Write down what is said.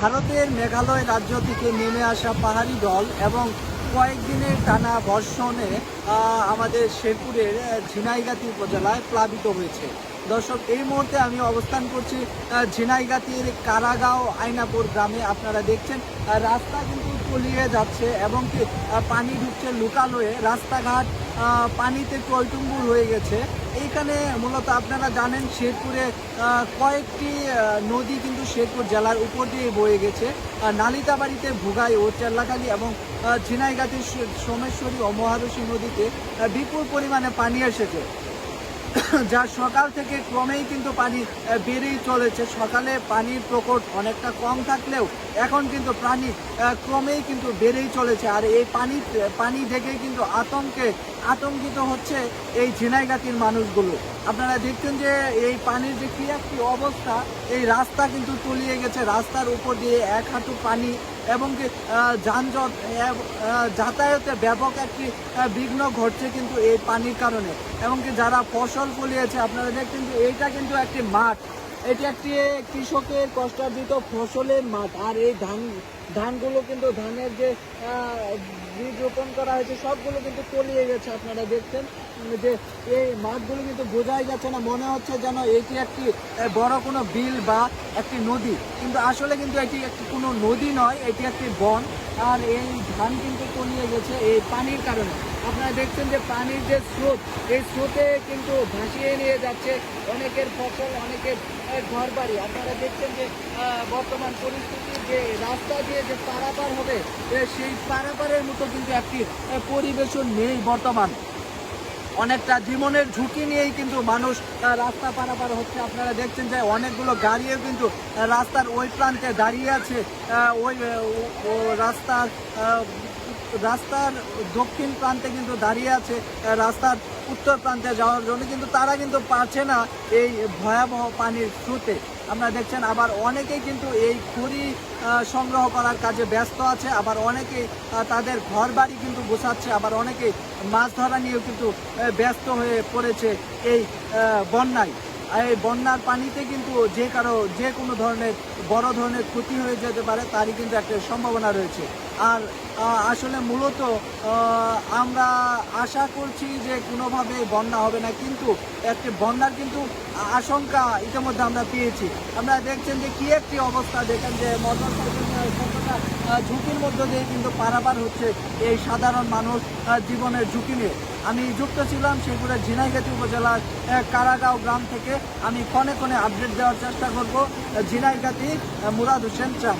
ভারতের মেঘালয় রাজ্য থেকে নেমে আসা পাহাড়ি দল এবং কয়েকদিনের টানা বর্ষণে আমাদের শেরপুরের ঝিনাইগাতি উপজেলায় প্লাবিত হয়েছে। দর্শক, এই মুহূর্তে আমি অবস্থান করছি ঝিনাইগাতির কারাগাঁও আইনাপুর গ্রামে। আপনারা দেখছেন রাস্তা কিন্তু তলিয়ে যাচ্ছে এবং কি পানি ঢুকছে লুকালয়ে, রাস্তাঘাট পানিতে টলটুম্বুর হয়ে গেছে। এইখানে মূলত আপনারা জানেন শেরপুরে কয়েকটি নদী কিন্তু শেরপুর জেলার উপর দিয়ে বয়ে গেছে। নালিতাবাড়িতে ভুগাই ও চেল্লাখালী এবং ঝিনাইগাতির সোমেশ্বরী ও মহারশী নদীতে বিপুল পরিমাণে পানি এসেছে। যা সকাল থেকে ক্রমেই কিন্তু পানি বেড়েই চলেছে। সকালে পানির প্রকট অনেকটা কম থাকলেও এখন কিন্তু পানি ক্রমেই কিন্তু বেড়েই চলেছে। আর এই পানি পানি দেখে কিন্তু আতঙ্কে, আতঙ্কিত হচ্ছে এই ঝিনাইগাতির মানুষগুলো। আপনারা দেখছেন যে এই পানির যে কি একটি অবস্থা, এই রাস্তা কিন্তু তলিয়ে গেছে। রাস্তার উপর দিয়ে এক হাঁটু পানি এবং কি যানজট যাতায়াতে ব্যাপক একটি বিঘ্ন ঘটছে কিন্তু এই পানির কারণে। এবং কি যারা ফসল ফলিয়েছে, আপনারা দেখছেন যে এইটা কিন্তু একটি মাঠ। এটি একটি কৃষকের কষ্টার্জিত ফসলের মাঠ। আর এই ধান, ধানগুলো কিন্তু ধানের যে রোপণ করা হয়েছে, সবগুলো কিন্তু তলিয়ে গেছে আপনারা দেখছেন। যে এই মাঠগুলো কিন্তু বোঝাই যাচ্ছে না, মনে হচ্ছে যেন এটি একটি বড় কোনো বিল বা একটি নদী। কিন্তু আসলে কিন্তু এটি একটি কোনো নদী নয়, এটি একটি বন। আর এই ধান কিন্তু তলিয়ে গেছে এই পানির কারণে। আপনারা দেখছেন যে পানির যে স্রোত, এই স্রোতে কিন্তু ভাসিয়ে নিয়ে যাচ্ছে অনেকের ফসল, অনেকের ঘর বাড়ি আপনারা দেখছেন যে বর্তমান পরিস্থিতি, যে রাস্তা দিয়ে যে পারাপার হবে সেই পারাপারের মতো কিন্তু একটি পরিবেশন নেই বর্তমান। অনেকটা জীবনের ঝুঁকি নিয়েই কিন্তু মানুষ রাস্তা পারাপার হচ্ছে। আপনারা দেখছেন যে অনেকগুলো গাড়িও কিন্তু রাস্তার ওই প্রান্তে দাঁড়িয়ে আছে। ওই রাস্তার রাস্তার দক্ষিণ প্রান্তে কিন্তু দাঁড়িয়ে আছে রাস্তার উত্তর প্রান্তে যাওয়ার জন্য, কিন্তু তারা কিন্তু পারছে না এই ভয়াবহ পানির স্রোতে। আপনারা দেখছেন আবার অনেকেই কিন্তু এই খড়ি সংগ্রহ করার কাজে ব্যস্ত আছে, আবার অনেকেই তাদের ঘর বাড়ি কিন্তু গোছাচ্ছে, আবার অনেকেই মাছ ধরা নিয়েও কিন্তু ব্যস্ত হয়ে পড়েছে এই বন্যায়। এই বন্যার পানিতে কিন্তু যে কারও, যে কোনো ধরনের, বড় ধরনের ক্ষতি হয়ে যেতে পারে, তারই কিন্তু একটা সম্ভাবনা রয়েছে। আর আসলে মূলত আমরা আশা করছি যে কোনোভাবে বন্যা হবে না, কিন্তু একটি বন্যার কিন্তু আশঙ্কা ইতিমধ্যে আমরা পেয়েছি। আমরা দেখছেন যে কি একটি অবস্থা, দেখেন যে মোটর ঝুঁকির মধ্য দিয়ে কিন্তু পারাপার হচ্ছে এই সাধারণ মানুষ জীবনের ঝুঁকি নিয়ে। আমি যুক্ত ছিলাম শেরপুরের ঝিনাইগাতি উপজেলার কারাগাঁও গ্রাম থেকে। আমি ক্ষণে ক্ষণে আপডেট দেওয়ার চেষ্টা করব। ঝিনাইগাতি মুরাদ হোসেন চাম